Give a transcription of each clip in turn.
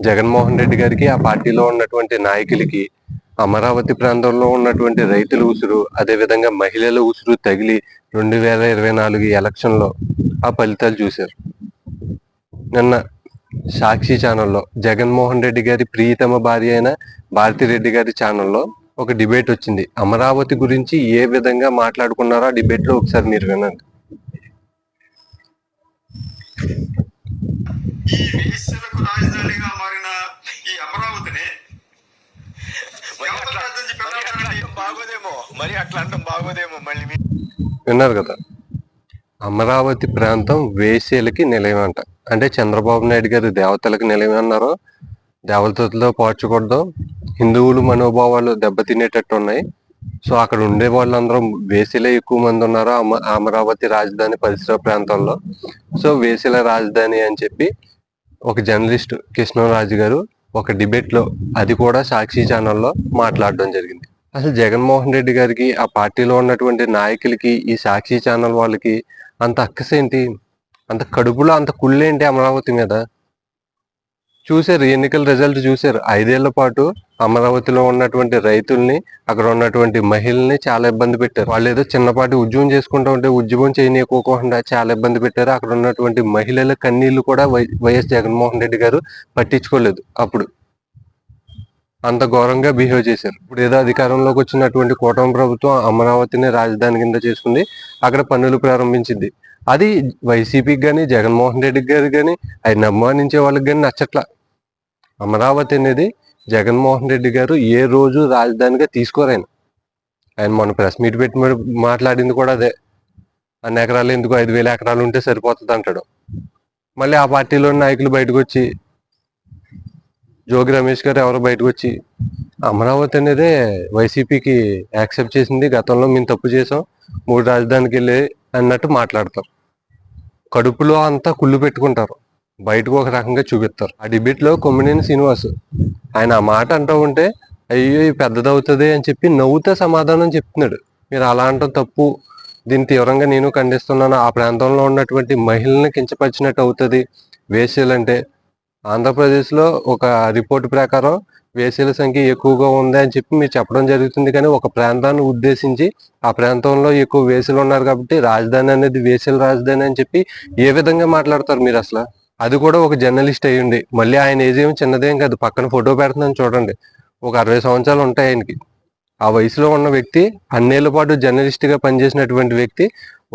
జగన్మోహన్ రెడ్డి గారికి ఆ పార్టీలో ఉన్నటువంటి నాయకులకి అమరావతి ప్రాంతంలో ఉన్నటువంటి రైతుల ఉసురు అదేవిధంగా మహిళల ఉసురు తగిలి రెండు వేల ఇరవై నాలుగు ఎలక్షన్లో ఆ ఫలితాలు చూశారు. నిన్న సాక్షి ఛానల్లో జగన్మోహన్ రెడ్డి గారి ప్రియతమ భార్య అయిన భారతిరెడ్డి గారి ఛానల్లో ఒక డిబేట్ వచ్చింది. అమరావతి గురించి ఏ విధంగా మాట్లాడుకున్నారో ఆ డిబేట్లో ఒకసారి మీరు వినండి. ఈ వేశ్యలకు రాజధానిగా మారిన ఈ అమరావతిని మరి అట్లా ఎవరు రాజధాని చెప్పి మరి అట్లా ఎవరు అంటాం బాగోదేమో మరి అట్లా అంటాం బాగోదేమో మళ్ళీ విన్నారు కదా. అమరావతి ప్రాంతం వేసేలకి నిలయం అంట అంటే చంద్రబాబు నాయుడు గారు దేవతలకు నిలయం అన్నారు దేవతలతో పోర్చకూడదు హిందువులు మనోభావాలు దెబ్బతినేటట్టు ఉన్నాయి సో అక్కడ ఉండే వాళ్ళందరూ వేసిలే ఎక్కువ మంది ఉన్నారు? అమ అమరావతి రాజధాని పరిసర ప్రాంతంలో. సో వేసిల రాజధాని అని చెప్పి ఒక జర్నలిస్ట్ కృష్ణరాజు గారు ఒక డిబేట్లో అది కూడా సాక్షి ఛానల్లో మాట్లాడడం జరిగింది. అసలు జగన్మోహన్ రెడ్డి గారికి ఆ పార్టీలో ఉన్నటువంటి నాయకులకి ఈ సాక్షి ఛానల్ వాళ్ళకి అంత అక్కసేంటి? అంత కడుపులో అంత కుళ్ళేంటి అమరావతి మీద? చూశారు ఎన్నికల రిజల్ట్ చూశారు. ఐదేళ్ళ పాటు అమరావతిలో ఉన్నటువంటి రైతుల్ని అక్కడ ఉన్నటువంటి మహిళల్ని చాలా ఇబ్బంది పెట్టారు. వాళ్ళు ఏదో చిన్నపాటి ఉద్యమం చేసుకుంటూ ఉంటే ఉద్యమం చేయనీయకోకుండా చాలా ఇబ్బంది పెట్టారు. అక్కడ ఉన్నటువంటి మహిళల కన్నీళ్ళు కూడా వై వైఎస్ జగన్మోహన్ రెడ్డి గారు పట్టించుకోలేదు అప్పుడు. అంత ఘోరంగా బిహేవ్ చేశారు. ఇప్పుడు ఏదో అధికారంలోకి వచ్చినటువంటి కూటమి ప్రభుత్వం అమరావతిని రాజధాని కింద చేసుకుంది అక్కడ పనులు ప్రారంభించింది. అది వైసీపీకి కానీ జగన్మోహన్ రెడ్డి గారికి కానీ ఆయన అభిమానించే వాళ్ళకి కానీ నచ్చట్ల. అమరావతి అనేది జగన్మోహన్ రెడ్డి గారు ఏ రోజు రాజధానిగా తీసుకోరాయన ఆయన. మన మొన్న ప్రెస్ మీట్ పెట్టి మాట్లాడింది కూడా అదే. అన్ని ఎకరాలు ఎందుకు ఐదు వేల ఎకరాలు ఉంటే సరిపోతుంది అంటాడు మళ్ళీ ఆ పార్టీలో నాయకులు బయటకు వచ్చి జోగి రమేష్ గారు ఎవరో బయటకు వచ్చి అమరావతి అనేదే వైసీపీకి యాక్సెప్ట్ చేసింది గతంలో మేము తప్పు చేసాం మూడు రాజధానికి వెళ్ళి అన్నట్టు మాట్లాడతారు. కడుపులో అంతా కుళ్ళు పెట్టుకుంటారు. బయటకు ఒక రకంగా చూపిస్తారు. ఆ డిబేట్లో కొమ్మినేని శ్రీనివాస్ ఆయన ఆ మాట అంటూ ఉంటే అయ్యో పెద్దదవుతుంది అని చెప్పి నవ్వుతే సమాధానం చెప్తున్నాడు. మీరు అలా అంటాం తప్పు. దీన్ని తీవ్రంగా నేను ఖండిస్తున్నాను. ఆ ప్రాంతంలో ఉన్నటువంటి మహిళల్ని కించపరిచినట్టు అవుతుంది. వేసేయాలంటే ఆంధ్రప్రదేశ్లో ఒక రిపోర్ట్ ప్రకారం వేసీల సంఖ్య ఎక్కువగా ఉంది అని చెప్పి మీరు చెప్పడం జరుగుతుంది. కానీ ఒక ప్రాంతాన్ని ఉద్దేశించి ఆ ప్రాంతంలో ఎక్కువ వేసీలు ఉన్నారు కాబట్టి రాజధాని అనేది వేసీల రాజధాని అని చెప్పి ఏ విధంగా మాట్లాడతారు మీరు అసలు? అది కూడా ఒక జర్నలిస్ట్ అయ్యండి మళ్ళీ ఆయన ఏజ్ ఏమి చిన్నదేం కాదు పక్కన ఫోటో పెడుతుందని చూడండి. ఒక అరవై సంవత్సరాలు ఉంటాయి ఆయనకి. ఆ వయసులో ఉన్న వ్యక్తి అన్నేళ్ళ పాటు జర్నలిస్ట్గా పనిచేసినటువంటి వ్యక్తి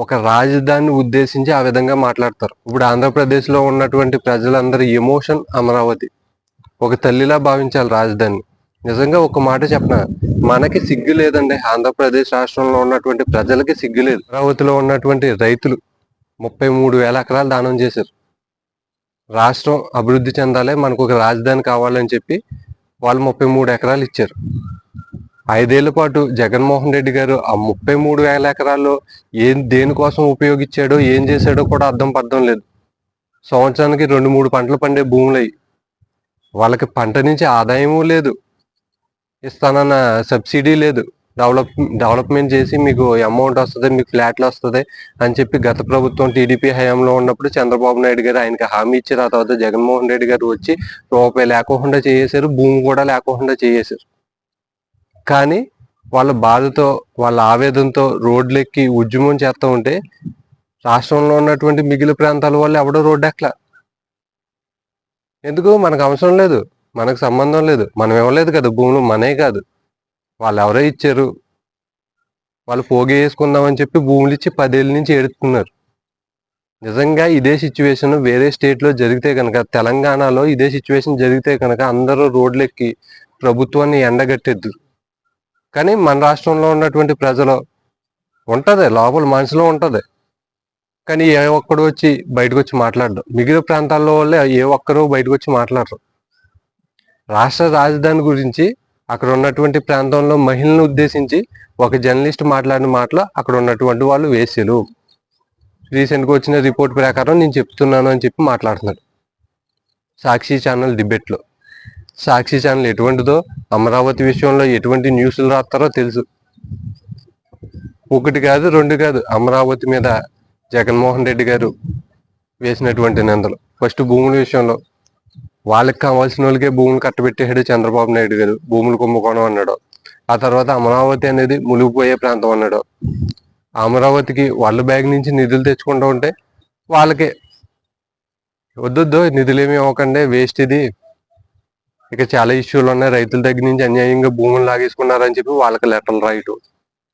ఒక రాజధానిని ఉద్దేశించి ఆ విధంగా మాట్లాడతారు. ఇప్పుడు ఆంధ్రప్రదేశ్లో ఉన్నటువంటి ప్రజలందరి ఎమోషన్ అమరావతి. ఒక తల్లిలా భావించాలి రాజధాని. నిజంగా ఒక మాట చెప్పిన? మనకి సిగ్గు లేదండి. ఆంధ్రప్రదేశ్ రాష్ట్రంలో ఉన్నటువంటి ప్రజలకి సిగ్గు లేదు. అమరావతిలో ఉన్నటువంటి రైతులు ముప్పై మూడు వేల ఎకరాలు దానం చేశారు. రాష్ట్రం అభివృద్ధి చెందాలి మనకు ఒక రాజధాని కావాలని చెప్పి వాళ్ళు ముప్పై మూడు ఎకరాలు ఇచ్చారు. ఐదేళ్ళ పాటు జగన్మోహన్ రెడ్డి గారు ఆ ముప్పై మూడు వేల ఎకరాల్లో ఏం దేనికోసం ఉపయోగించాడో ఏం చేశాడో కూడా అర్థం పర్థం లేదు. సంవత్సరానికి రెండు మూడు పంటలు పండే భూములు వాళ్ళకి పంట నుంచి ఆదాయము లేదు. ఇస్తానన్న సబ్సిడీ లేదు. డెవలప్ డెవలప్మెంట్ చేసి మీకు అమౌంట్ వస్తుంది మీకు ఫ్లాట్లు వస్తుంది అని చెప్పి గత ప్రభుత్వం టీడీపీ హయాంలో ఉన్నప్పుడు చంద్రబాబు నాయుడు గారు ఆయనకి హామీ ఇచ్చిన ఆ తర్వాత జగన్మోహన్ రెడ్డి గారు వచ్చి రూపాయి లేకోకుండా చేసేశారు భూమి కూడా లేకోకుండా చేసేశారు. కానీ వాళ్ళ బాధతో వాళ్ళ ఆవేదనతో రోడ్లెక్కి ఉద్యమం చేస్తూ ఉంటే రాష్ట్రంలో ఉన్నటువంటి మిగిలిన ప్రాంతాల వాళ్ళు ఎవడో రోడ్డు ఎక్కలా ఎందుకు? మనకు అవసరం లేదు. మనకు సంబంధం లేదు. మనం ఇవ్వలేదు కదా. భూములు మనే కాదు. వాళ్ళు ఎవరో ఇచ్చారు. వాళ్ళు పోగే వేసుకుందామని చెప్పి భూములు ఇచ్చి పదేళ్ళ నుంచి ఏడుతున్నారు. నిజంగా ఇదే సిచ్యువేషన్ వేరే స్టేట్లో జరిగితే కనుక తెలంగాణలో ఇదే సిచ్యువేషన్ జరిగితే కనుక అందరూ రోడ్లెక్కి ప్రభుత్వాన్ని ఎండగట్టేద్దు కానీ మన రాష్ట్రంలో ఉన్నటువంటి ప్రజలు ఉంటుంది లోపల మనసులో ఉంటుంది. కానీ ఏ ఒక్కడు వచ్చి బయటకు వచ్చి మాట్లాడడం. మిగిలిన ప్రాంతాల్లో వాళ్ళే ఏ ఒక్కరు బయటకు వచ్చి మాట్లాడరు. రాష్ట్ర రాజధాని గురించి అక్కడ ఉన్నటువంటి ప్రాంతంలో మహిళలను ఉద్దేశించి ఒక జర్నలిస్ట్ మాట్లాడిన మాటలు అక్కడ ఉన్నటువంటి వాళ్ళు వేసేలు. రీసెంట్గా వచ్చిన రిపోర్ట్ ప్రకారం నేను చెప్తున్నాను అని చెప్పి మాట్లాడుతున్నాడు. సాక్షి ఛానల్ డిబేట్లో. సాక్షి ఛానల్ ఎటువంటిదో అమరావతి విషయంలో ఎటువంటి న్యూస్లు రాస్తారో తెలుసు. ఒకటి కాదు రెండు కాదు అమరావతి మీద జగన్మోహన్ రెడ్డి గారు వేసినటువంటి నిందలు. ఫస్ట్ భూముల విషయంలో. వాళ్ళకి కావాల్సిన వాళ్ళకే భూములు కట్టబెట్టేసాడు చంద్రబాబు నాయుడు గారు భూములు కుంభకోణం అన్నాడు. ఆ తర్వాత అమరావతి అనేది మునిగిపోయే ప్రాంతం అన్నాడు. అమరావతికి వాళ్ళ బ్యాగ్ నుంచి నిధులు తెచ్చుకుంటూ ఉంటే వాళ్ళకే. వద్దొద్దు నిధులు ఏమి ఇవ్వకండి వేస్ట్ ఇది. ఇక చాలా ఇష్యూలు ఉన్నాయి. రైతుల దగ్గర నుంచి అన్యాయంగా భూములు లాగేసుకున్నారని చెప్పి వాళ్ళకి లెటర్లు రాయటం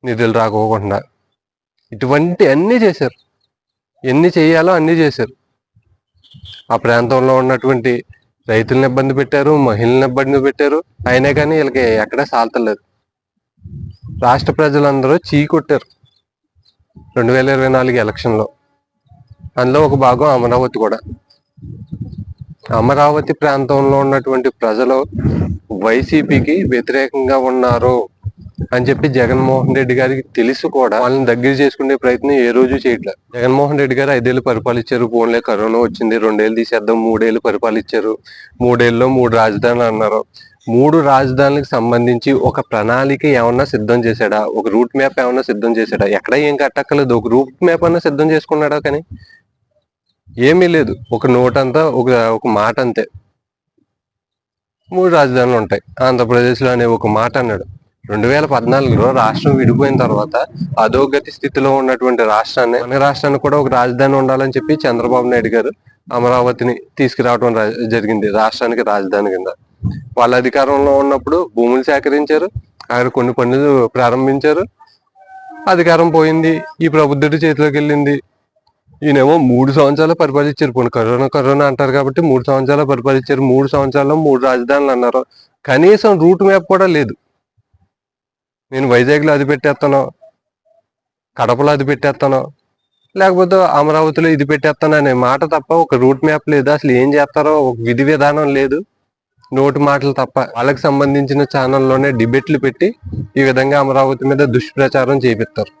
నిధులు రాకోకుండా. ఇటువంటి అన్నీ చేశారు. ఎన్ని చేయాలో అన్నీ చేశారు. ఆ ప్రాంతంలో ఉన్నటువంటి రైతులను ఇబ్బంది పెట్టారు మహిళలను ఇబ్బంది పెట్టారు. అయినా కానీ వీళ్ళకి ఎక్కడా సాల్తలేదు. రాష్ట్ర ప్రజలందరూ చీ కొట్టారు. రెండు వేల ఇరవై నాలుగు ఎలక్షన్లో అందులో ఒక భాగం అమరావతి కూడా. అమరావతి ప్రాంతంలో ఉన్నటువంటి ప్రజలు వైసీపీకి వ్యతిరేకంగా ఉన్నారు అని చెప్పి జగన్మోహన్ రెడ్డి గారికి తెలిసి కూడా. వాళ్ళని దగ్గర చేసుకునే ప్రయత్నం ఏ రోజు చేయట్లేదు. జగన్మోహన్ రెడ్డి గారు ఐదేళ్ళు పరిపాలించారు. పోన్లే కరోనా వచ్చింది. రెండేళ్ళు తీసేద్దాం. మూడేళ్ళు పరిపాలించారు. మూడేళ్ళలో మూడు రాజధానులు అన్నారు. మూడు రాజధానులకు సంబంధించి ఒక ప్రణాళిక ఏమన్నా సిద్ధం చేశాడా? ఒక రూట్ మ్యాప్ ఏమన్నా సిద్ధం చేశాడా? ఎక్కడ ఏం కట్టక్కర్లేదు. ఒక రూట్ మ్యాప్ అన్నా సిద్ధం చేసుకున్నాడా కానీ ఏమీ లేదు. ఒక నోట్ అంతా ఒక ఒక మాట అంతే మూడు రాజధానులు ఉంటాయి. ఆంధ్రప్రదేశ్లో అనే ఒక మాట అన్నాడు. రెండు వేల పద్నాలుగులో రాష్ట్రం విడిపోయిన తర్వాత అధోగతి స్థితిలో ఉన్నటువంటి రాష్ట్రాన్ని మన రాష్ట్రానికి కూడా ఒక రాజధాని ఉండాలని చెప్పి చంద్రబాబు నాయుడు గారు అమరావతిని తీసుకురావడం జరిగింది. రాష్ట్రానికి రాజధాని కింద. వాళ్ళ అధికారంలో ఉన్నప్పుడు భూములు సేకరించారు. అక్కడ కొన్ని పనులు ప్రారంభించారు. అధికారం పోయింది. ఈ ప్రబుద్ధుడి చేతిలోకి వెళ్ళింది. ఈయనేమో మూడు సంవత్సరాలు పరిపాలించారు పోనీ. కరోనా కరోనా అంటారు కాబట్టి మూడు సంవత్సరాలు పరిపాలించారు. మూడు సంవత్సరాల్లో మూడు రాజధానులు అన్నారు. కనీసం రూట్ మ్యాప్ కూడా లేదు. నేను వైజాగ్లో అది పెట్టేస్తాను కడపలో అది పెట్టేస్తాను లేకపోతే అమరావతిలో ఇది పెట్టేస్తాను అనే మాట తప్ప ఒక రూట్ మ్యాప్ లేదు. అసలు ఏం చేస్తారో ఒక విధి విధానం లేదు. నోటు మాటలు తప్ప. వాళ్ళకి సంబంధించిన ఛానల్లోనే డిబేట్లు పెట్టి ఈ విధంగా అమరావతి మీద దుష్ప్రచారం చేపిస్తారు.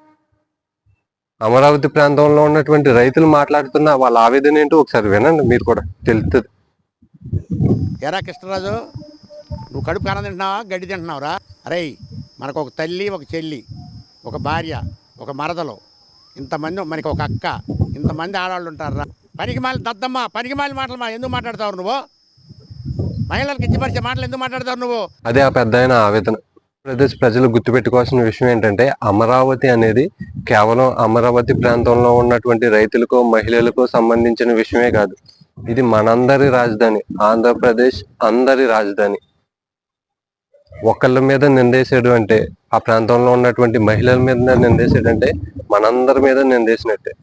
అమరావతి ప్రాంతంలో ఉన్నటువంటి రైతులు మాట్లాడుతున్న వాళ్ళ ఆవేదన ఏంటో ఒకసారి వినండి మీరు కూడా తెలుస్తుంది. ఎరా కృష్ణరాజు నువ్వు కడుపు అన్నం తింటున్నావా? గడ్డి తింటున్నావురా? అరే మనకు ఒక తల్లి ఒక చెల్లి ఒక భార్య ఒక మరదలు ఇంతమంది మనకి ఒక అక్క ఇంతమంది ఆడవాళ్ళు ఉంటారా పనికి మాలి దద్దమ్మ పనికి మాలి మాటలు మా ఎందుకు మాట్లాడతావు నువ్వు? మహిళలకు కించపరిచే మాటలు ఎందుకు మాట్లాడతావు నువ్వు? అదే ఆ పెద్ద ఆవేదన. ఆంధ్రప్రదేశ్ ప్రజలు గుర్తుపెట్టుకోవాల్సిన విషయం ఏంటంటే అమరావతి అనేది కేవలం అమరావతి ప్రాంతంలో ఉన్నటువంటి రైతులకు మహిళలకు సంబంధించిన విషయమే కాదు. ఇది మనందరి రాజధాని ఆంధ్రప్రదేశ్ అందరి రాజధాని. ఒకళ్ళ మీద నిందేశాడు అంటే ఆ ప్రాంతంలో ఉన్నటువంటి మహిళల మీద నిందేశాడు అంటే మనందరి మీద నిందేసినట్టే.